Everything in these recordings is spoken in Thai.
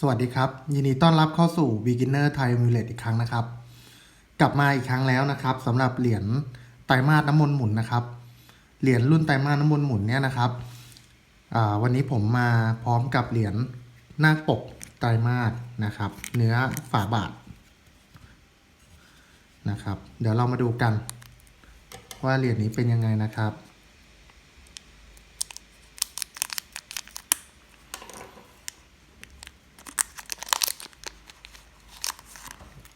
สวัสดีครับ ยินดีต้อนรับเข้าสู่ Beginner Thai Emulate อีกครั้งนะครับ กลับมาอีกครั้งแล้วนะครับสำหรับเหรียญไตรมาสน้ำมนต์หมุนนะครับ เหรียญรุ่นไตรมาสน้ำมนต์หมุนเนี่ยนะครับวันนี้ผมมาพร้อมกับเหรียญหน้าปกไตรมาสนะครับ เนื้อฝาบาทนะครับ เดี๋ยวเรามาดูกัน ว่าเหรียญนี้เป็นยังไงนะครับ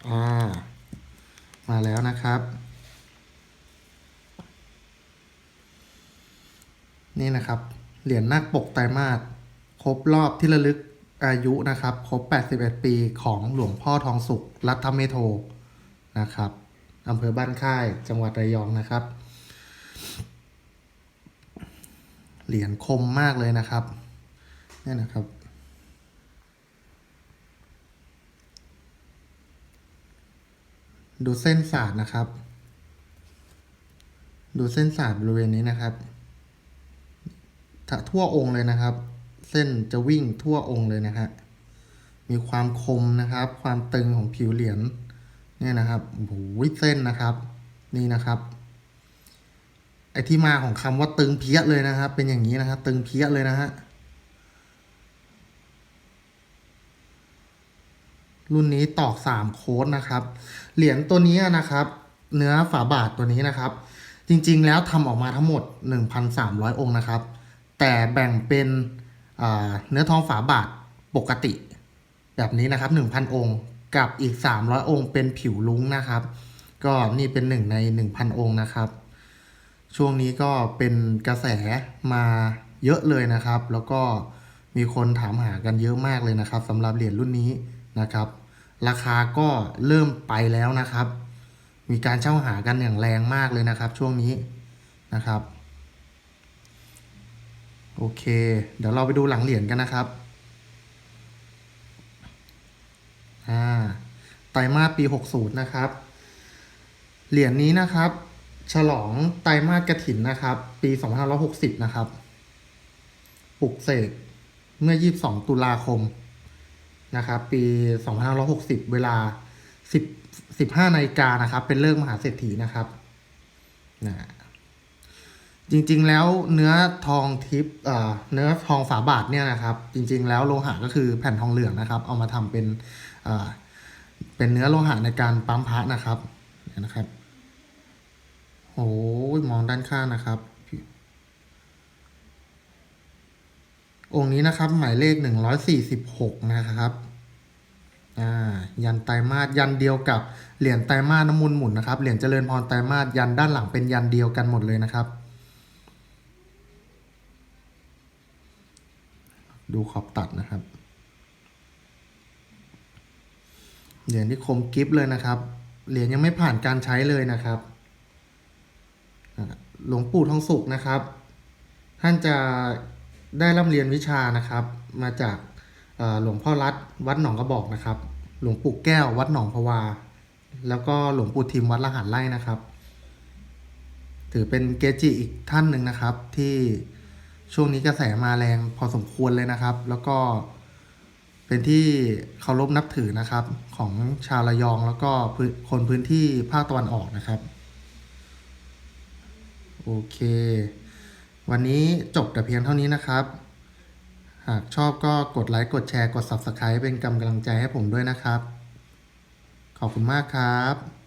อ่า มาแล้วนะครับ นี่นะครับ เหรียญนาคปกไตรมาสครบรอบที่ระลึกอายุนะครับ ครบ 81 ปีของหลวงพ่อทองสุข รัฐเมโทนะครับอำเภอบ้านค่าย จังหวัดระยองนะครับ เหรียญคมมากเลยนะครับนี่นะครับ ดูเส้นสาดนะครับ ดูเส้นสาดบริเวณนี้นะครับทั่วองค์เลยนะครับ เส้นจะวิ่งทั่วองค์เลยนะฮะมีความคมนะครับ ความตึงของผิวเหรียญเนี่ยนะครับโอ้โหเส้นนะครับ นี่นะครับ ไอที่มาของคำว่าตึงเพี้ยเลยนะครับ เป็นอย่างนี้นะครับตึงเพี้ยเลยนะฮะ รุ่นนี้ตอกสามโค้ดนะครับ เหรียญตัวนี้นะครับ เนื้อฝาบาทตัวนี้นะครับ จริงๆแล้วทำออกมาทั้งหมด 1,300 องค์นะครับ แต่แบ่งเป็นเนื้อทองฝาบาทปกติ แบบนี้นะครับ 1,000 องค์กับอีก 300 องค์ เป็นผิวลุ้งนะครับ ก็นี่เป็นหนึ่งใน 1,000 องค์นะครับ ช่วงนี้ก็เป็นกระแสมาเยอะเลยนะครับ แล้วก็มีคนถามหากันเยอะมากเลยนะครับสำหรับเหรียญรุ่นนี้นะครับ ราคาก็เริ่มไปแล้วนะครับ มีการเช่าหากันอย่างแรงมากเลยนะครับ ช่วงนี้นะครับ โอเค เดี๋ยวเราไปดูหลังเหรียญกันนะครับอ่าไตรมาสปี 60 นะครับ เหรียญนี้นะครับ ฉลองไตรมาสกระถินนะครับ ปี 2560 นะครับ ปลุกเสกเมื่อ 22 ตุลาคม นะครับ ปี 2560 เวลา 10 15นาฬิกานะครับ เป็นเลิกษ์มหาเศรษฐีนะครับนะจริงๆแล้วเนื้อทองทิพย์เอ่อเนื้อทองฝาบาทเนี่ยนะครับ จริง ๆ แล้วโลหะก็คือแผ่นทองเหลืองนะครับ เอามาทำเป็นเอ่อเป็นเนื้อโลหะในการปั๊มพระนะครับเนี่ยนะครับโอ้ยมองด้านข้างนะครับ องค์นี้นะครับ หมายเลขหนึ่งร้อยสี่สิบหกนะครับอ่ายันไตรมาสยันเดียวกับเหรียญไตรมาสน้ำมูลหมุนนะครับเหรียญเจริญพรไตรมาสยันด้านหลังเป็นยันเดียวกันหมดเลยนะครับ ดูขอบตัดนะครับเหรียญที่คมกิฟเลยนะครับ เหรียญยังไม่ผ่านการใช้เลยนะครับ หลวงปู่ทองสุขนะครับ ท่านจะ ได้ร่ำเรียนวิชานะครับ มาจากหลวงพ่อรัฐวัดหนองกระบอกนะครับ หลวงปู่แก้ววัดหนองพวา แล้วก็หลวงปู่ทิมวัดละหันไร่นะครับ ถือเป็นเกจิอีกท่านหนึ่งนะครับ ที่ช่วงนี้กระแสมาแรงพอสมควรเลยนะครับ แล้วก็เป็นที่เคารพนับถือนะครับ ของชาวระยองแล้วก็คนพื้นที่ภาคตะวันออกนะครับ โอเค วันนี้จบแต่เพียงเท่านี้นะครับ หากชอบก็กดไลค์กดแชร์กด Subscribe เป็นกำลังใจให้ผมด้วยนะครับ ขอบคุณมากครับ